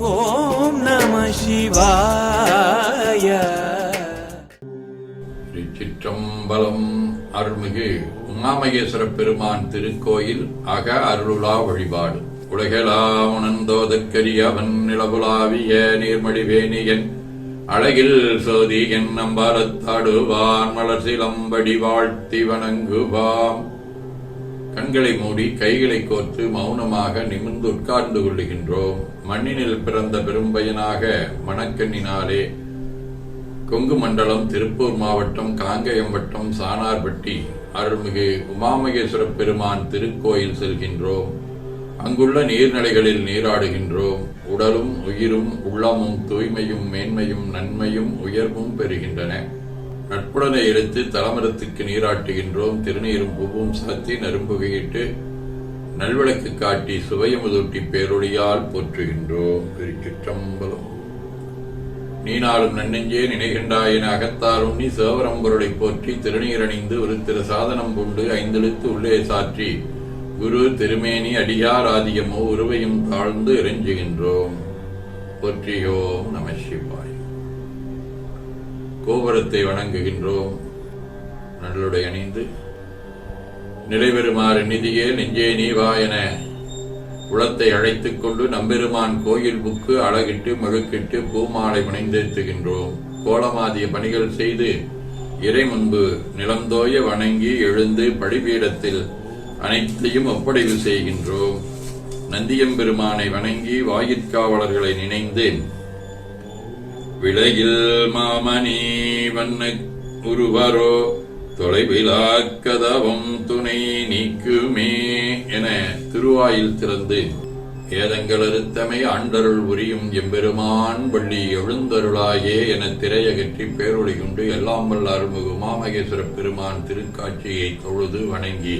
ஓம் நம சிவாய. திருச்சிற்றம்பலம் அருள்மிகு உமாமகேஸ்வர பெருமான் திருக்கோயில் அக அருளா வழிபாடு. உலகெலாம் உணர்ந்தோதற்கரிய அவன் நிலவுலாவிய நீர்மடிவேணியன். அழகில் சோதி என் நம்பாலத்தாடுவான் மலர் சிலம்படி வாழ்த்தி வணங்குவாம். கண்களை மூடி கைகளை கோர்த்து மௌனமாக நிமிர்ந்து உட்கார்ந்து கொள்ளுகின்றோம். மண்ணினில் பிறந்த பெரும்பயனாக மணக்கண்ணினாலே கொங்கு மண்டலம் திருப்பூர் மாவட்டம் காங்கயம் வட்டம் சானார்பட்டி அருள்மிகு உமாமகேஸ்வர பெருமான் திருக்கோயில் செல்கின்றோம். அங்குள்ள நீர்நிலைகளில் நீராடுகின்றோம். உடலும் உயிரும் உள்ளமும் தூய்மையும் மேன்மையும் நன்மையும் உயர்வும் பெறுகின்றன. நட்புடனை எடுத்து தலமரத்துக்கு நீராட்டுகின்றோம். திருநீரும் பூவும் சாத்தி நரும்புகையிட்டு நல்விளக்கு காட்டி சுவையமுதூட்டி பேரொழியால் போற்றுகின்றோம் திருச்சிற்றம்பலம். நீனாலும் நன்னெஞ்சே நினைகின்றாய் என அகத்தாரும் நீ சேவரம்பொருளை போற்றி திருநீரணிந்து ஒரு திரு சாதனம் கொண்டு ஐந்தெழுத்து உள்ளே சாற்றி குரு திருமேனி அடியார் ஆதியமோ உருவையும் தாழ்ந்து இறைஞ்சுகின்றோம் போற்றியோம் நம சிவாய். கோபுரத்தை வணங்குகின்றோம். நல்லுடை அணிந்து நிறைவேறுமாறு நிதியே நெஞ்சே நீவா என உளத்தை அழைத்துக் கொண்டு நம்பெருமான் கோயில் புக்கு அழகிட்டு மெழுக்கிட்டு பூமாலை முனைந்தேத்துகின்றோம் கோலமாதிய பணிகள் செய்து இறை முன்பு நிலந்தோய வணங்கி எழுந்து படிபீடத்தில் அனைத்தையும் ஒப்படைவு செய்கின்றோம். நந்தியம்பெருமானை வணங்கி வாயிற்காவலர்களை நினைந்து விலகில் மாமணி வண்ண உருவரோ தொலைவிலாக்கதவம் துணை நீக்குமே என திருவாயில் திறந்து ஏதங்கள் அறுத்தமை ஆண்டருள் உரியும் எம்பெருமான் வள்ளி எழுந்தருளாயே என திரையகற்றி பேரொழி கொண்டு எல்லாம் வல்ல அருள்மிகு உமாமகேஸ்வர பெருமான் திருக்காட்சியை தொழுது வணங்கி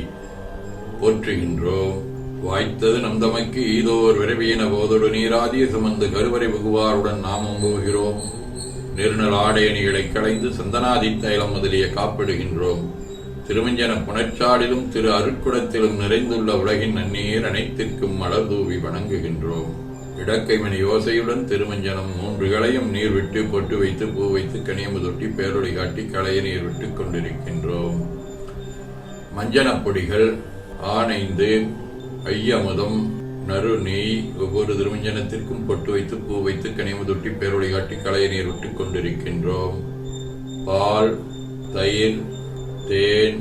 போற்றுகின்றோம். வாய்த்தது நம் தமக்கு ஈதோர் விரவியின போதொடு நீராதிய சுமந்து கருவறை புகுவாருடன் நாமும் போகிறோம். நெருநல் ஆடையணிகளை களைந்து சந்தனாதி தைலம் முதலிய காப்பிடுகின்றோம். திருமஞ்சன புனச்சாடிலும் திரு அருட்குடத்திலும் நிறைந்துள்ள உலகின் நன்னீர் அனைத்திற்கும் மலர் தூவி வணங்குகின்றோம். இடக்கைமணி யோசையுடன் திருமஞ்சனம் மூன்றுகளையும் நீர் விட்டு பொட்டு வைத்து பூ வைத்து கனியம்பு தொட்டி பேரொழி காட்டி களைய நீர் விட்டுக் கொண்டிருக்கின்றோம். மஞ்சனப் பொடிகள் ஆனைந்து ஐயமுதம் நறு நெய் ஒவ்வொரு திருமஞ்சனத்திற்கும் பொட்டு வைத்து பூ வைத்து கனிமு தொட்டி பேரொழி காட்டி களைய நீர் விட்டு கொண்டிருக்கின்றோம். பால் தயிர் தேன்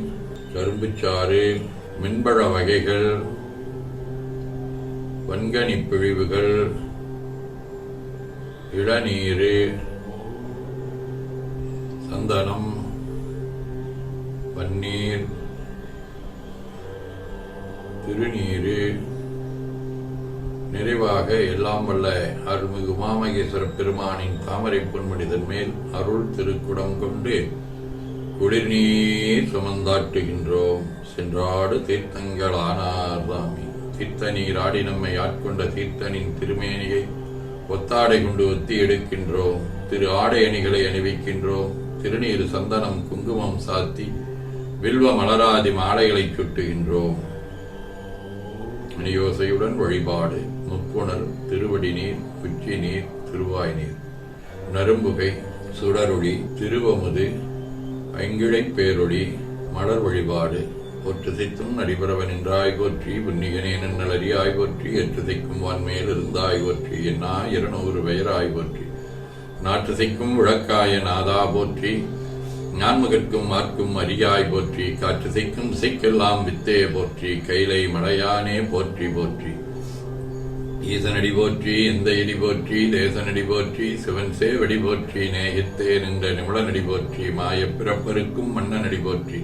கரும்புச்சாறு மின்பழ வகைகள் வன்கனி பிழிவுகள் இளநீர் சந்தனம் பன்னீர் திருநீர் நிறைவாக எல்லாம் வல்ல அருள்மிகு உமாமகேஸ்வர பெருமானின் தாமரை பொன்மனிதன் மேல் அருள் திருக்குடம் கொண்டு குளிர்நீர் சுமந்தாட்டுகின்றோம் சென்றாடு தீர்த்தங்களானார் சாமி. தீர்த்த நீர் ஆடி நம்மை ஆட்கொண்ட தீர்த்தனின் திருமேனியை ஒத்தாடை கொண்டு ஒத்தி எடுக்கின்றோம். திரு ஆடை அணிகளை அணிவிக்கின்றோம். திருநீர் சந்தனம் குங்குமம் சாத்தி வில்வ மலராதி மாலைகளை சுட்டுகின்றோம். அணியோசையுடன் வழிபாடு. முப்புணர் திருவடி நீர் உச்சி நீர் திருவாய் நீர் நரும்புகை சுடரொளி திருவமுது ஐங்கிழை பேரொளி மலர் வழிபாடு. ஒற்று தித்தும் நடிபரவன் என்றாய் போற்றி புன்னிகனே நன்னலறியாய் போற்றி எற்றுசைக்கும் திக்கும் இருந்தாய் போற்றி என்னா இருநூறு பெயராய் போற்றி. நாற்றுசைக்கும் உழக்காய விளக்காய நாதா போற்றி ஞான்முகற்கும் மார்க்கும் அரியாய் போற்றி காற்றுசைக்கும் சிக்கெல்லாம் வித்தே போற்றி கைலை மலையானே போற்றி போற்றி. ஈசனடி போற்றி எந்த இடி போற்றி தேசனடி போற்றி சிவன் சேவடி போற்றி நேயத்தே நின்ற நிமிடனடி போற்றி மாயப் பிறப்பருக்கும் மன்னனடி போற்றி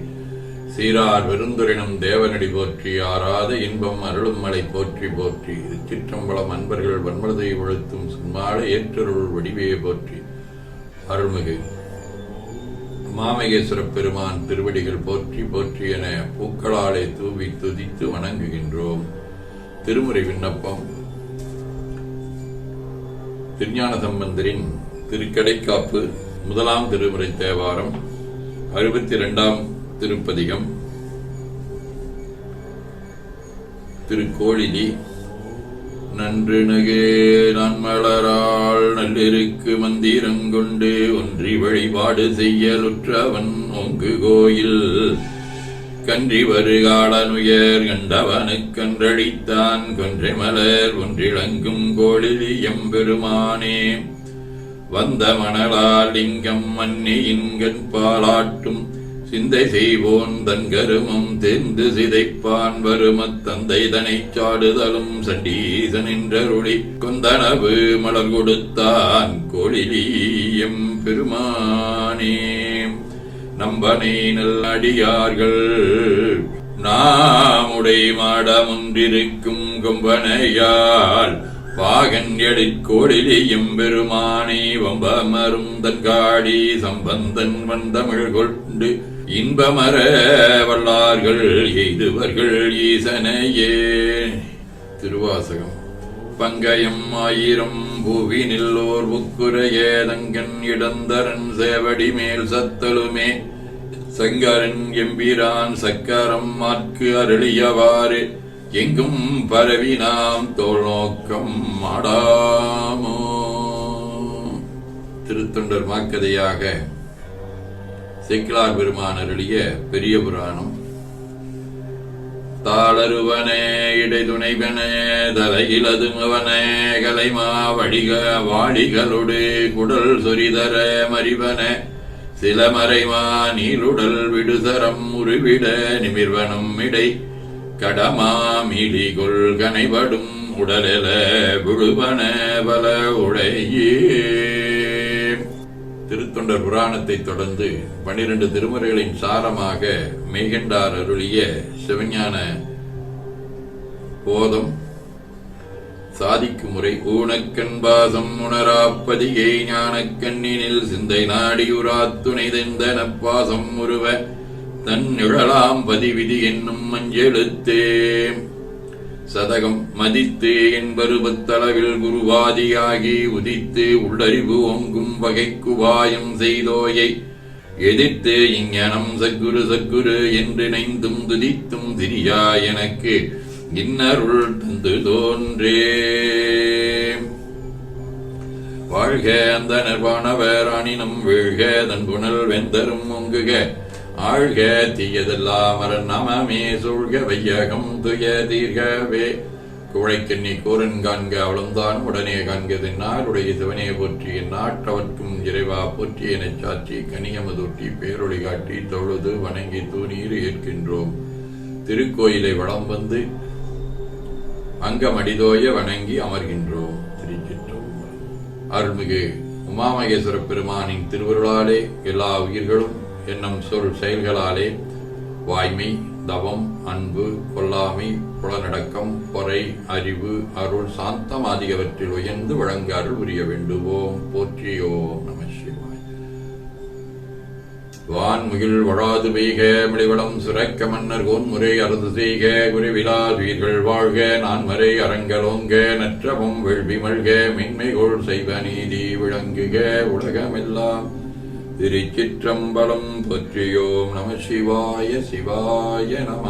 சீரார் விருந்துரினும் தேவனடி போற்றி ஆறாத இன்பம் அருளும் மலை போற்றி போற்றி சிற்றம்பலம் அன்பர்கள் வன்மதை ஒழுத்தும் சும்மாட ஏற்றருள் வடிவே போற்றி. அருள்மிகு. மாமகேஸ்வர பெருமான் திருவடிகள் போற்றி போற்றி என பூக்களாலே தூவி துதித்து வணங்குகின்றோம். திருமுறை விண்ணப்பம். திருஞான சம்பந்தரின் திருக்கடைக்காப்பு முதலாம் திருமுறை தேவாரம் அறுபத்தி இரண்டாம் திருப்பதிகம். திருக்கோழிலி நன்று நகே நன்மலரா மந்திரங்கொண்டு ஒன்றி வழிபாடு செய்யலுற்றவன் ஒங்கு கோயில் கன்றி வருகாடனுயர் கண்டவனு கன்றழித்தான் கொன்றை மலர் ஒன்றிழங்கும் கோழிலி எம்பெருமானே. வந்த மணலால் லிங்கம் மன்னியின்கண் பாலாட்டும். சிந்தை செய்வோன் தன் கருமம் தெந்து சிதைப்பான். வருமத் தந்தை தனை சாடுதலும் சண்டீசன் என்றருளி. கொந்தனவு மலர் கொடுத்தான் கோழிலி எம்பெருமானே. நம்பனை நல்லடியார்கள் நாமுடை மாடமுன்றிருக்கும் கொம்பனையால் பாகன் எழிற்கோடிலியும் பெருமானே வம்பமரும் தன்காடி சம்பந்தன் வந்தமிழ் கொண்டு இன்பமர வல்லார்கள் எய்துவர்கள் ஈசனையே. திருவாசகம். பங்கயம் ஆயிரம் புவி நில்லோர் புக்குரையே ஏதங்கன் இடந்தரன் சேவடி மேல் சத்தலுமே. சங்கரன் எம்பிரான் சக்கரம் மாற்கு அருளியவாறு. எங்கும் பரவி நாம் தோல் நோக்கம் மாடாமோ திருத்தொண்டர் மாக்கதையாக செக்கிலார் பெருமான் அருளிய பெரிய புராணம். தாளருவனே இடைதுணைவனே தலையிலது அவனே கலைமா வடிக வாடிகளொடு குடல் சொரிதர மறிவனே. சில மறைமா நீருடல் விடுதரம் உருவிட நிமிர்வனும் இடை. கடமா மீளி கொள்கனைபடும் உடலெல விழுவன பல உடையே திருத்தொண்டர் புராணத்தை தொடர்ந்து பன்னிரண்டு திருமுறைகளின் சாரமாக மெய்கண்டார் அருளிய சிவஞான போதம் சாதிக்கும் முறை ஊனக்கண் பாசம் உணராப்பதிகை ஞானக்கண்ணினில் சிந்தை நாடியுரா துணை தெந்தன பாசம் உருவ தன் நிழலாம் பதிவிதி என்னும் மஞ்செழுத்தே சதகம் மதித்து என்பருபத்தளவில் குருவாதியாகி உதித்து உள்ளறிவு ஓங்கும் வகைக்குவாயம் செய்தோயை. எதிர்த்து இங்ஞனம் சக்குரு சக்குரு என்று நைந்தும் துதித்தும் திரியா எனக்கு இன்னருள் தந்து தோன்றே. வாழ்க அந்த நிர்வாண வேராணினம் வீழ்க தன் புனல் வெந்தரும் ஒங்குக ஆழ்க தீயதெல்லாம் அரண் நமமே சூழ்க வையகம் துய தீர்கவே. குழைக்கு நீ கூறன் காண்க அவளும்தான் உடனே காண்கது நாளுடைய சிவனே போற்றி நாட்டவர்க்கும் இறைவா போற்றி எனச் சாற்றி கனியமதொட்டி பேரொழி காட்டி தொழுது வணங்கி தூணீர் ஏற்கின்றோம். திருக்கோயிலை வளம் வந்து அங்கமடிதோய வணங்கி அமர்கின்றோம். திருச்சிற்றம்பலம். அருள்மிகு உமாமகேஸ்வர பெருமானின் திருவருளாலே எல்லா உயிர்களும் என்னும் சொல் செயல்களாலே வாய்மை தவம் அன்பு கொல்லாமை புலநடக்கம் பொறை அறிவு அருள் சாந்தம் ஆகியவற்றில் உயர்ந்து வழங்க அருள் புரிய வேண்டுவோம். போற்றியோம் நம சிவாய். வான்முகில் வழாது பெய்க மிளிவளம் சுரக்க மன்னர் கோன்முறை அரசு செய்க குருவிழா வீர்கள் வாழ்க நான்மறை அரங்கலோங்க நற்றவும் வேள்வி மல்க மென்மைகோள் செய்வ நீதி விளங்குக உலகமெல்லாம் திருச்சிற்றம்பலம் போற்றியோம் நம சிவாய சிவாய நம